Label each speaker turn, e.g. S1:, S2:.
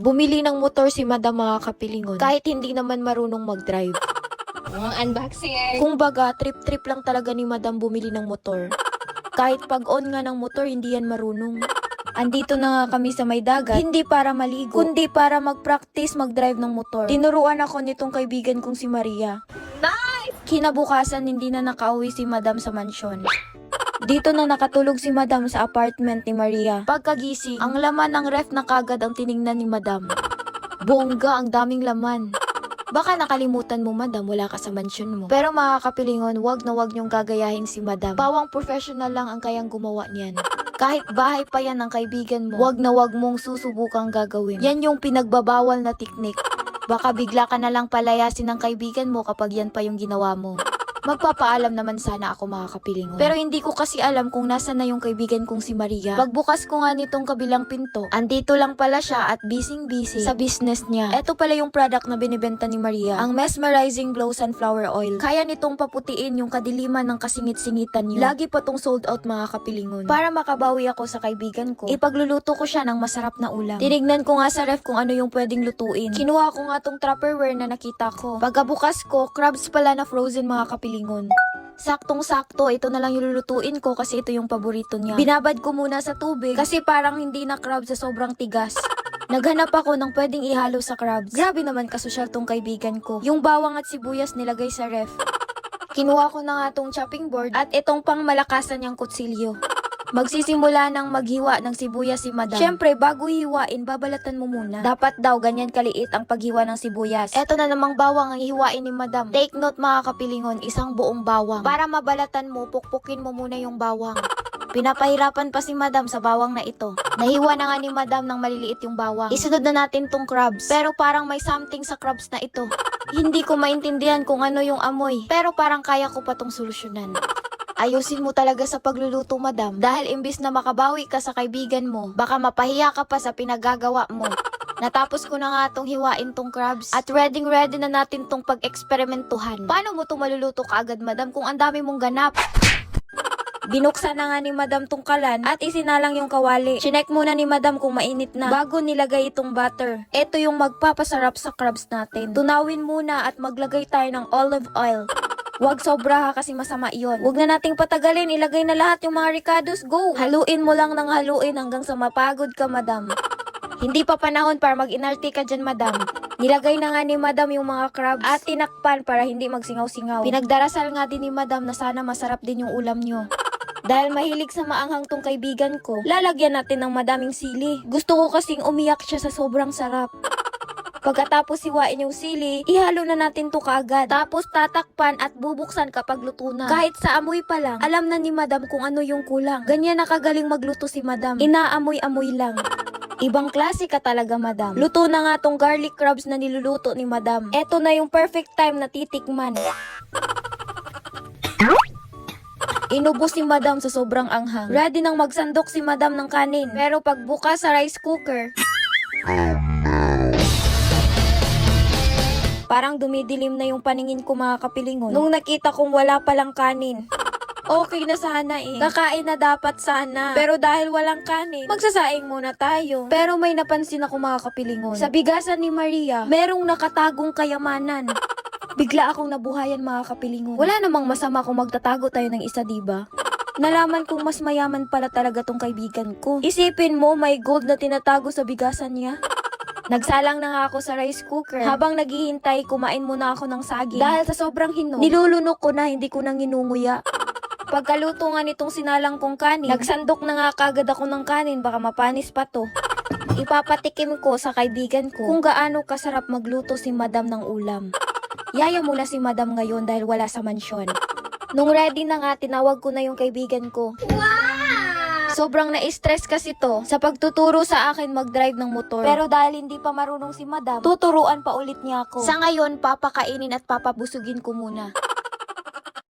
S1: Bumili ng motor si Madam mga kapilingon kahit hindi naman marunong mag-drive.
S2: Mga unboxing.
S1: Kung baga, trip-trip lang talaga ni Madam bumili ng motor. Kahit pag-on nga ng motor, hindi yan marunong. Andito na nga kami sa may dagat, hindi para maligo, kundi para mag-practice mag-drive ng motor. Tinuruan ako nitong kaibigan kong si Maria.
S2: Nice!
S1: Kinabukasan, hindi na nakauwi si Madam sa mansyon. Dito na nakatulog si Madam sa apartment ni Maria. Pagkagising, ang laman ng ref na kagad ang tiningnan ni Madam. Bongga, ang daming laman. Baka nakalimutan mo, Madam, wala ka sa mansyon mo. Pero mga kapilingon, wag na wag niyong gagayahin si Madam. Pawang professional lang ang kayang gumawa niyan. Kahit bahay pa yan ng kaibigan mo, wag na wag mong susubukang gagawin. Yan yung pinagbabawal na teknik. Baka bigla ka na lang palayasin ng kaibigan mo kapag yan pa yung ginawa mo. Magpapaalam naman sana ako mga kapilingon. Pero hindi ko kasi alam kung nasa na yung kaibigan kong si Maria. Pagbukas ko nga nitong kabilang pinto, andito lang pala siya at busy-busy sa business niya. Ito pala yung product na binibenta ni Maria, ang Mesmerizing Glow Sunflower Oil. Kaya nitong paputiin yung kadiliman ng kasingit-singitan niyo. Lagi pa tong sold out mga kapilingon. Para makabawi ako sa kaibigan ko, ipagluluto ko siya ng masarap na ulam. Tinignan ko nga sa ref kung ano yung pwedeng lutuin. Kinuha ko nga tong Tupperware na nakita ko. Pagkabukas ko, crabs pala na frozen mga kapilingon. Saktong-sakto, ito na lang yung lulutuin ko kasi ito yung paborito niya. Binabad ko muna sa tubig kasi parang hindi na crab sa sobrang tigas. Naghanap ako ng pwedeng ihalo sa crabs. Grabe naman kasosyal tong kaibigan ko. Yung bawang at sibuyas nilagay sa ref. Kinuha ko na nga tong chopping board at itong pang malakasan niyang kutsilyo. Magsisimula ng maghiwa ng sibuyas si madam. Siyempre, bago hiwain, babalatan mo muna. Dapat daw ganyan kaliit ang paghiwa ng sibuyas. Eto na namang bawang ang hiwain ni madam. Take note mga kapilingon, isang buong bawang. Para mabalatan mo, pukpukin mo muna yung bawang. Pinapahirapan pa si madam sa bawang na ito. Nahiwa na nga ni madam ng maliliit yung bawang. Isunod na natin tong crabs. Pero parang may something sa crabs na ito. Hindi ko maintindihan kung ano yung amoy. Pero parang kaya ko pa tong solusyonan. Ayusin mo talaga sa pagluluto, madam. Dahil imbis na makabawi ka sa kaibigan mo, baka mapahiya ka pa sa pinagagawa mo. Natapos ko na nga tong hiwain tong crabs at ready ready na natin tong pag-eksperimentuhan. Paano mo to maluluto kaagad, madam, kung ang dami mong ganap? Binuksan na nga ni madam tong kalan at isinalang yung kawali. Chinek muna ni madam kung mainit na bago nilagay itong butter. Ito yung magpapasarap sa crabs natin. Tunawin muna at maglagay tayo ng olive oil. Huwag sobra kasi masama iyon. Huwag na nating patagalin, ilagay na lahat yung mga ricados. Go! Haluin mo lang ng haluin hanggang sa mapagod ka, madam. Hindi pa panahon para mag-inarte ka dyan, madam. Nilagay na nga ni madam yung mga crabs at tinakpan para hindi magsingaw-singaw. Pinagdarasal nga din ni madam na sana masarap din yung ulam nyo. Dahil mahilig sa maanghang tong kaibigan ko, lalagyan natin ng madaming sili. Gusto ko kasing umiyak siya sa sobrang sarap. Pagkatapos siwain yung sili, ihalo na natin to kaagad. Tapos tatakpan at bubuksan kapag luto na. Kahit sa amoy pa lang, alam na ni madam kung ano yung kulang. Ganyan nakagaling magluto si madam. Inaamoy-amoy lang. Ibang klase ka talaga, madam. Luto na nga tong garlic crabs na niluluto ni madam. Eto na yung perfect time na titikman. Inubos si madam sa sobrang anghang. Ready nang magsandok si madam ng kanin. Pero pagbukas sa rice cooker, Parang dumidilim na yung paningin ko mga kapilingon. Nung nakita kong wala palang kanin. Okay na sana eh. Kakain na dapat sana. Pero dahil walang kanin, magsasaing muna tayo. Pero may napansin ako mga kapilingon. Sa bigasan ni Maria, merong nakatagong kayamanan. Bigla akong nabuhayan mga kapilingon. Wala namang masama kung magtatago tayo ng isa, diba? Nalaman kong mas mayaman pala talaga tong kaibigan ko. Isipin mo, may gold na tinatago sa bigasan niya. Nagsalang na nga ako sa rice cooker. Habang naghihintay, kumain muna ako ng saging. Dahil sa sobrang hinog, nilulunok ko na, hindi ko nang inunguya. Pagkaluto nga nitong sinalang kong kanin, nagsandok na nga kagad ako ng kanin, baka mapanis pa to. Ipapatikim ko sa kaibigan ko kung gaano kasarap magluto si madam ng ulam. Yaya muna si madam ngayon dahil wala sa mansyon. Nung ready na nga, tinawag ko na yung kaibigan ko. Sobrang na-stress kasi to sa pagtuturo sa akin mag-drive ng motor. Pero dahil hindi pa marunong si madam, tuturuan pa ulit niya ako. Sa ngayon, papakainin at papabusugin ko muna.